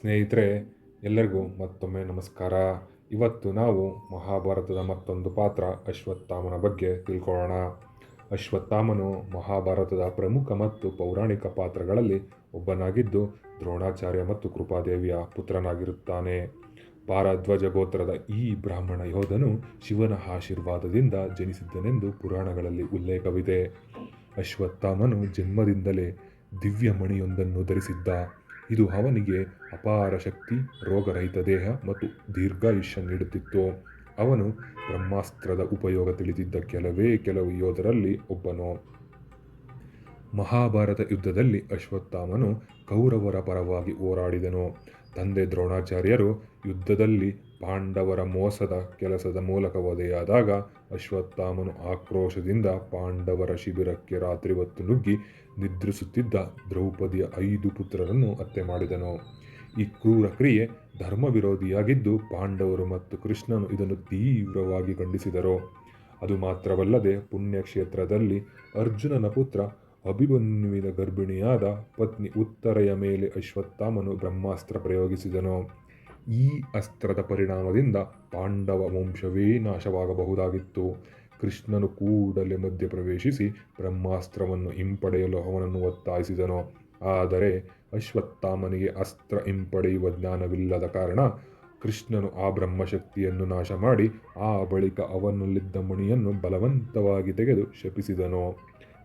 ಸ್ನೇಹಿತರೆ, ಎಲ್ಲರಿಗೂ ಮತ್ತೊಮ್ಮೆ ನಮಸ್ಕಾರ. ಇವತ್ತು ನಾವು ಮಹಾಭಾರತದ ಮತ್ತೊಂದು ಪಾತ್ರ, ಅಶ್ವತ್ಥಾಮನ ಬಗ್ಗೆ ತಿಳ್ಕೊಳ್ಳೋಣ. ಅಶ್ವತ್ಥಾಮನು ಮಹಾಭಾರತದ ಪ್ರಮುಖ ಮತ್ತು ಪೌರಾಣಿಕ ಪಾತ್ರಗಳಲ್ಲಿ ಒಬ್ಬನಾಗಿದ್ದು, ದ್ರೋಣಾಚಾರ್ಯ ಮತ್ತು ಕೃಪಾದೇವಿಯ ಪುತ್ರನಾಗಿರುತ್ತಾನೆ. ಭಾರದ್ವಜ ಗೋತ್ರದ ಈ ಬ್ರಾಹ್ಮಣ ಯೋಧನು ಶಿವನ ಆಶೀರ್ವಾದದಿಂದ ಜನಿಸಿದ್ದನೆಂದು ಪುರಾಣಗಳಲ್ಲಿ ಉಲ್ಲೇಖವಿದೆ. ಅಶ್ವತ್ಥಾಮನು ಜನ್ಮದಿಂದಲೇ ದಿವ್ಯ ಮಣಿಯೊಂದನ್ನು ಧರಿಸಿದ್ದ. ಇದು ಅವನಿಗೆ ಅಪಾರ ಶಕ್ತಿ, ರೋಗರಹಿತ ದೇಹ ಮತ್ತು ದೀರ್ಘಾಯುಷ್ಯ ನೀಡುತ್ತಿತ್ತು. ಅವನು ಬ್ರಹ್ಮಾಸ್ತ್ರದ ಉಪಯೋಗ ತಿಳಿದಿದ್ದ ಕೆಲವೇ ಕೆಲವು ಯೋಧರಲ್ಲಿ ಒಬ್ಬನು. ಮಹಾಭಾರತ ಯುದ್ಧದಲ್ಲಿ ಅಶ್ವತ್ಥಾಮನು ಕೌರವರ ಪರವಾಗಿ ಹೋರಾಡಿದನು. ತಂದೆ ದ್ರೋಣಾಚಾರ್ಯರು ಯುದ್ಧದಲ್ಲಿ ಪಾಂಡವರ ಮೋಸದ ಕೆಲಸದ ಮೂಲಕ ವಧೆಯಾದಾಗ ಅಶ್ವತ್ಥಾಮನು ಆಕ್ರೋಶದಿಂದ ಪಾಂಡವರ ಶಿಬಿರಕ್ಕೆ ರಾತ್ರಿ ಹೊತ್ತು ನುಗ್ಗಿ ನಿದ್ರಿಸುತ್ತಿದ್ದ ದ್ರೌಪದಿಯ ಐದು ಪುತ್ರರನ್ನು ಹತ್ಯೆ ಮಾಡಿದನು. ಈ ಕ್ರೂರ ಕ್ರಿಯೆ ಧರ್ಮ ವಿರೋಧಿಯಾಗಿದ್ದು ಪಾಂಡವರು ಮತ್ತು ಕೃಷ್ಣನು ಇದನ್ನು ತೀವ್ರವಾಗಿ ಖಂಡಿಸಿದರು. ಅದು ಮಾತ್ರವಲ್ಲದೆ ಪುಣ್ಯಕ್ಷೇತ್ರದಲ್ಲಿ ಅರ್ಜುನನ ಪುತ್ರ ಅಭಿಮನ್ಯುವಿನ ಗರ್ಭಿಣಿಯಾದ ಪತ್ನಿ ಉತ್ತರೆಯ ಮೇಲೆ ಅಶ್ವತ್ಥಾಮನು ಬ್ರಹ್ಮಾಸ್ತ್ರ ಪ್ರಯೋಗಿಸಿದನು. ಈ ಅಸ್ತ್ರದ ಪರಿಣಾಮದಿಂದ ಪಾಂಡವ ವಂಶವೇ ನಾಶವಾಗಬಹುದಾಗಿತ್ತು. ಕೃಷ್ಣನು ಕೂಡಲೇ ಮಧ್ಯಪ್ರವೇಶಿಸಿ ಬ್ರಹ್ಮಾಸ್ತ್ರವನ್ನು ಹಿಂಪಡೆಯಲು ಅವನನ್ನು ಒತ್ತಾಯಿಸಿದನು. ಆದರೆ ಅಶ್ವತ್ಥಾಮನಿಗೆ ಅಸ್ತ್ರ ಹಿಂಪಡೆಯುವ ಜ್ಞಾನವಿಲ್ಲದ ಕಾರಣ ಕೃಷ್ಣನು ಆ ಬ್ರಹ್ಮಶಕ್ತಿಯನ್ನು ನಾಶ ಮಾಡಿ ಆ ಬಳಿಕ ಅವನಲ್ಲಿದ್ದ ಮಣಿಯನ್ನು ಬಲವಂತವಾಗಿ ತೆಗೆದು ಶಪಿಸಿದನು.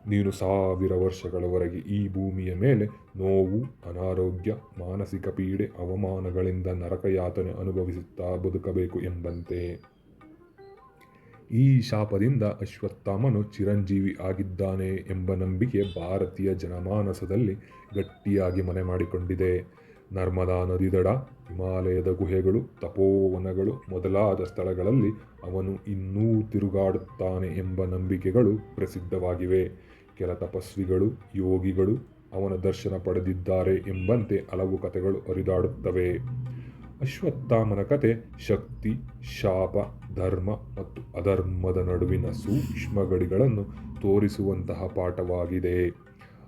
ನೀನು ಸಾವಿರ ವರ್ಷಗಳವರೆಗೆ ಈ ಭೂಮಿಯ ಮೇಲೆ ನೋವು, ಅನಾರೋಗ್ಯ, ಮಾನಸಿಕ ಪೀಡೆ, ಅವಮಾನಗಳಿಂದ ನರಕಯಾತನೆ ಅನುಭವಿಸುತ್ತಾ ಬದುಕಬೇಕು ಎಂಬಂತೆ. ಈ ಶಾಪದಿಂದ ಅಶ್ವತ್ಥಾಮನು ಚಿರಂಜೀವಿ ಆಗಿದ್ದಾನೆ ಎಂಬ ನಂಬಿಕೆ ಭಾರತೀಯ ಜನಮಾನಸದಲ್ಲಿ ಗಟ್ಟಿಯಾಗಿ ಮನೆ ಮಾಡಿಕೊಂಡಿದೆ. ನರ್ಮದಾ ನದಿ ದಡ ಹಿಮಾಲಯದ ಗುಹೆಗಳು, ತಪೋವನಗಳು ಮೊದಲಾದ ಸ್ಥಳಗಳಲ್ಲಿ ಅವನು ಇನ್ನೂ ತಿರುಗಾಡುತ್ತಾನೆ ಎಂಬ ನಂಬಿಕೆಗಳು ಪ್ರಸಿದ್ಧವಾಗಿವೆ. ಕೆಲ ತಪಸ್ವಿಗಳು, ಯೋಗಿಗಳು ಅವನ ದರ್ಶನ ಪಡೆದಿದ್ದಾರೆ ಎಂಬಂತೆ ಹಲವು ಕಥೆಗಳು ಹರಿದಾಡುತ್ತವೆ. ಅಶ್ವತ್ಥಾಮನ ಕತೆ ಶಕ್ತಿ, ಶಾಪ, ಧರ್ಮ ಮತ್ತು ಅಧರ್ಮದ ನಡುವಿನ ಸೂಕ್ಷ್ಮ ಗಡಿಗಳನ್ನು ತೋರಿಸುವಂತಹ ಪಾಠವಾಗಿದೆ.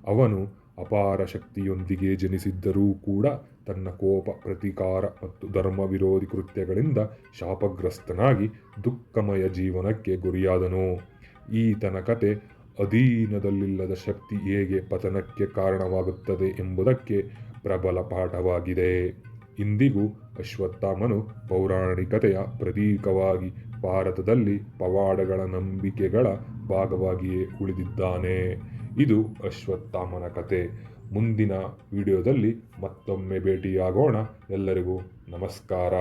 ಅವನು ಅಪಾರ ಶಕ್ತಿಯೊಂದಿಗೆ ಜನಿಸಿದ್ದರೂ ಕೂಡ ತನ್ನ ಕೋಪ, ಪ್ರತಿಕಾರ ಮತ್ತು ಧರ್ಮ ವಿರೋಧಿ ಕೃತ್ಯಗಳಿಂದ ಶಾಪಗ್ರಸ್ತನಾಗಿ ದುಃಖಮಯ ಜೀವನಕ್ಕೆ ಗುರಿಯಾದನು. ಈತನ ಕತೆ ಅಧೀನದಲ್ಲಿಲ್ಲದ ಶಕ್ತಿ ಹೇಗೆ ಪತನಕ್ಕೆ ಕಾರಣವಾಗುತ್ತದೆ ಎಂಬುದಕ್ಕೆ ಪ್ರಬಲ ಪಾಠವಾಗಿದೆ. ಇಂದಿಗೂ ಅಶ್ವತ್ಥಾಮನು ಪೌರಾಣಿಕತೆಯ ಪ್ರತೀಕವಾಗಿ ಭಾರತದಲ್ಲಿ ಪವಾಡಗಳ ನಂಬಿಕೆಗಳ ಭಾಗವಾಗಿಯೇ ಉಳಿದಿದ್ದಾನೆ. ಇದು ಅಶ್ವತ್ಥಾಮನ ಕತೆ. ಮುಂದಿನ ವಿಡಿಯೋದಲ್ಲಿ ಮತ್ತೊಮ್ಮೆ ಭೇಟಿಯಾಗೋಣ. ಎಲ್ಲರಿಗೂ ನಮಸ್ಕಾರ.